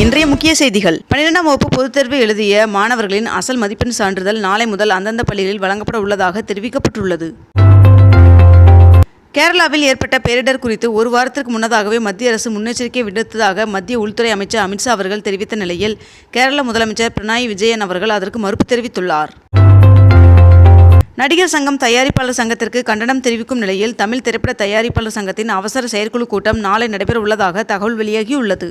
இன்றைய முக்கிய செய்திகள். பன்னிரெண்டாம் வகுப்பு பொதுத் தேர்வு எழுதிய மாணவர்களின் அசல் மதிப்பெண் சான்றிதழ் நாளை முதல் அந்தந்த பள்ளிகளில் வழங்கப்பட உள்ளதாக தெரிவிக்கப்பட்டுள்ளது. கேரளாவில் ஏற்பட்ட பேரிடர் குறித்து ஒரு வாரத்திற்கு முன்னதாகவே மத்திய அரசு முன்னெச்சரிக்கை விடுத்ததாக மத்திய உள்துறை அமைச்சர் அமித்ஷா அவர்கள் தெரிவித்த நிலையில் கேரள முதலமைச்சர் பினராயி விஜயன் அவர்கள் அதற்கு மறுப்பு தெரிவித்துள்ளார். நடிகர் சங்கம் தயாரிப்பாளர் சங்கத்திற்கு கண்டனம் தெரிவிக்கும் நிலையில் தமிழ் திரைப்பட தயாரிப்பாளர் சங்கத்தின் அவசர செயற்குழு கூட்டம் நாளை நடைபெற உள்ளதாக தகவல் வெளியாகியுள்ளது.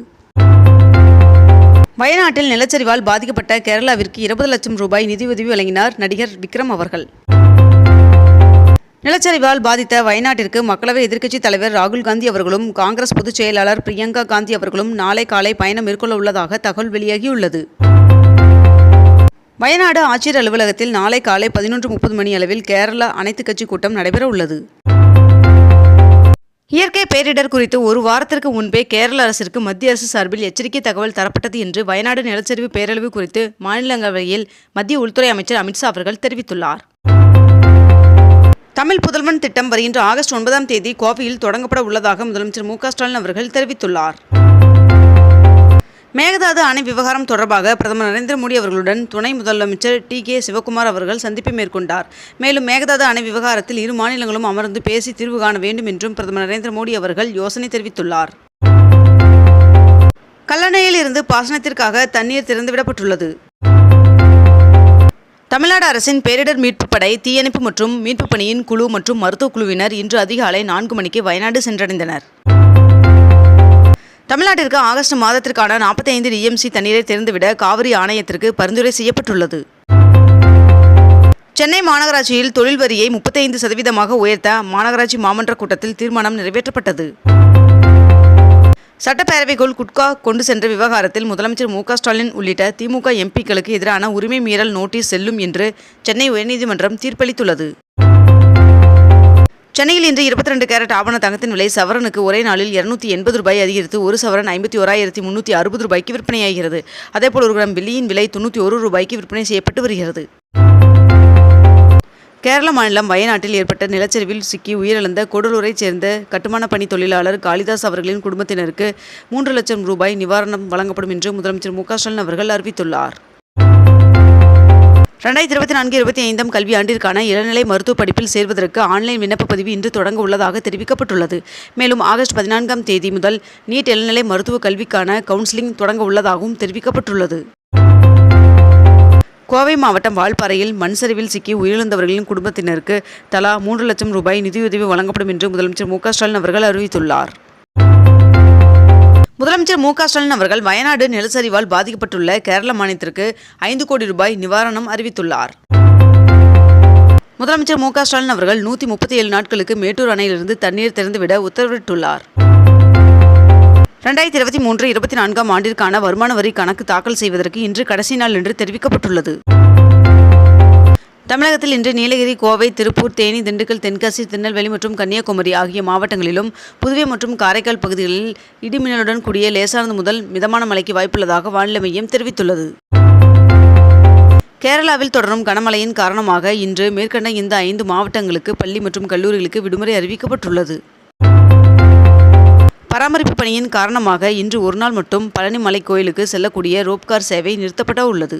வயநாட்டில் நிலச்சரிவால் பாதிக்கப்பட்ட கேரளாவிற்கு இருபது லட்சம் ரூபாய் நிதியுதவி வழங்கினார் நடிகர் விக்ரம் அவர்கள். நிலச்சரிவால் பாதித்த வயநாட்டிற்கு மக்களவை எதிர்க்கட்சித் தலைவர் ராகுல் காந்தி அவர்களும் காங்கிரஸ் பொதுச் செயலாளர் பிரியங்கா காந்தி அவர்களும் நாளை காலை பயணம் மேற்கொள்ள உள்ளதாக தகவல் வெளியாகியுள்ளது. வயநாடு ஆட்சியர் அலுவலகத்தில் நாளை காலை பதினொன்று முப்பது மணி அளவில் கேரளா அனைத்துக் கட்சி கூட்டம் நடைபெற உள்ளது பேரிடர் குறித்து ஒரு வாரத்திற்கு முன்பே கேரள அரசிற்கு மத்திய அரசு சார்பில் எச்சரிக்கை தகவல் தரப்பட்டது என்று வயநாடு நிலச்சரிவு பேரழிவு குறித்து மாநிலங்களவையில் மத்திய உள்துறை அமைச்சர் அமித்ஷா அவர்கள் தெரிவித்துள்ளார். தமிழ் புதல்வன் திட்டம் வருகின்ற ஆகஸ்ட் ஒன்பதாம் தேதி கோவையில் தொடங்கப்பட உள்ளதாக முதலமைச்சர் மு க ஸ்டாலின் அவர்கள் தெரிவித்துள்ளார். மேகதாது அணை விவகாரம் தொடர்பாக பிரதமர் நரேந்திர மோடி அவர்களுடன் துணை முதலமைச்சர் டி கே சிவகுமார் அவர்கள் சந்திப்பை மேற்கொண்டார். மேலும் மேகதாது அணை விவகாரத்தில் இரு மாநிலங்களும் அமர்ந்து பேசி தீர்வு காண வேண்டும் என்றும் பிரதமர் நரேந்திர மோடி அவர்கள் யோசனை தெரிவித்துள்ளார். கல்லணையில் இருந்து பாசனத்திற்காக தண்ணீர் திறந்துவிடப்பட்டுள்ளது. தமிழ்நாடு அரசின் பேரிடர் மீட்புப் படை தீயணைப்பு மற்றும் மீட்புப் பணியின் குழு மற்றும் மருத்துவக் குழுவினர் இன்று அதிகாலை நான்கு மணிக்கு வயநாடு சென்றடைந்தனர். தமிழ்நாட்டிற்கு ஆகஸ்ட் மாதத்திற்கான நாற்பத்தி ஐந்து டிஎம்சி தண்ணீரை திறந்துவிட காவிரி ஆணையத்திற்கு பரிந்துரை செய்யப்பட்டுள்ளது. சென்னை மாநகராட்சியில் தொழில் வரியை முப்பத்தைந்து சதவீதமாக உயர்த்த மாநகராட்சி மாமன்ற கூட்டத்தில் தீர்மானம் நிறைவேற்றப்பட்டது. சட்டப்பேரவைக்குள் குட்கா கொண்டு சென்ற விவகாரத்தில் முதலமைச்சர் மு ஸ்டாலின் உள்ளிட்ட திமுக எம்பிக்களுக்கு எதிரான உரிமை மீறல் நோட்டீஸ் செல்லும் என்று சென்னை உயர்நீதிமன்றம் தீர்ப்பளித்துள்ளது. சென்னையில் இன்று இருபத்தி ரெண்டு கேரட் ஆவண தங்கத்தின் விலை சவரனுக்கு ஒரே நாளில் இருநூத்தி எண்பது ரூபாய் அதிகரித்து ஒரு சவரன் ஐம்பத்தி ஓராயிரத்தி முன்னூற்றி அறுபது ரூபாய்க்கு விற்பனையாகிறது. அதேபோல் ஒரு கிராம் வெள்ளியின் விலை தொண்ணூற்றி ஒரு ரூபாய்க்கு விற்பனை செய்யப்பட்டு வருகிறது. கேரள மாநிலம் வயநாட்டில் ஏற்பட்ட நிலச்சரிவில் சிக்கி உயிரிழந்த கூடலூரைச் சேர்ந்த கட்டுமான பணி தொழிலாளர் காளிதாஸ் அவர்களின் குடும்பத்தினருக்கு மூன்று லட்சம் ரூபாய் நிவாரணம் வழங்கப்படும் என்று முதலமைச்சர் மு க ஸ்டாலின் அவர்கள் அறிவித்துள்ளார். ரெண்டாயிரத்தி இருபத்தி நான்கு இருபத்தி ஐந்தாம் கல்வி ஆண்டிற்கான இளநிலை மருத்துவ படிப்பில் சேர்வதற்கு ஆன்லைன் விண்ணப்ப பதிவு இன்று தொடங்க உள்ளதாக தெரிவிக்கப்பட்டுள்ளது. மேலும் ஆகஸ்ட் பதினான்காம் தேதி முதல் நீட் இளநிலை மருத்துவ கல்விக்கான கவுன்சிலிங் தொடங்க உள்ளதாகவும் தெரிவிக்கப்பட்டுள்ளது. கோவை மாவட்டம் வால்பாறையில் மண் சரிவில் சிக்கி உயிரிழந்தவர்களின் குடும்பத்தினருக்கு தலா மூன்று லட்சம் ரூபாய் நிதியுதவி வழங்கப்படும் என்று முதலமைச்சர் மு க ஸ்டாலின் அவர்கள் அறிவித்துள்ளார். முதலமைச்சர் மு க ஸ்டாலின் அவர்கள் வயநாடு நிலச்சரிவால் பாதிக்கப்பட்டுள்ள கேரள மாநிலத்திற்கு ஐந்து கோடி ரூபாய் நிவாரணம் அறிவித்துள்ளார். முதலமைச்சர் மு க ஸ்டாலின் அவர்கள் நூற்றி முப்பத்தி ஏழு நாட்களுக்கு மேட்டூர் அணையிலிருந்து தண்ணீர் திறந்துவிட உத்தரவிட்டுள்ளார். ரெண்டாயிரத்தி இருபத்தி மூன்று இருபத்தி நான்காம் ஆண்டிற்கான வருமான வரி கணக்கு தாக்கல் செய்வதற்கு இன்று கடைசி நாள் என்று தெரிவிக்கப்பட்டுள்ளது. தமிழகத்தில் இன்று நீலகிரி கோவை திருப்பூர் தேனி திண்டுக்கல் தென்காசி திருநெல்வேலி மற்றும் கன்னியாகுமரி ஆகிய மாவட்டங்களிலும் புதுவை மற்றும் காரைக்கால் பகுதிகளில் இடிமின்னலுடன் கூடிய லேசானது முதல் மிதமான மழைக்கு வாய்ப்புள்ளதாக வானிலை மையம் தெரிவித்துள்ளது. கேரளாவில் தொடரும் கனமழையின் காரணமாக இன்று மேற்கண்ட இந்த ஐந்து மாவட்டங்களுக்கு பள்ளி மற்றும் கல்லூரிகளுக்கு விடுமுறை அறிவிக்கப்பட்டுள்ளது. பராமரிப்பு பணியின் காரணமாக இன்று ஒருநாள் மட்டும் பழனிமலை கோயிலுக்கு செல்லக்கூடிய ரோப்கார் சேவை நிறுத்தப்பட உள்ளது.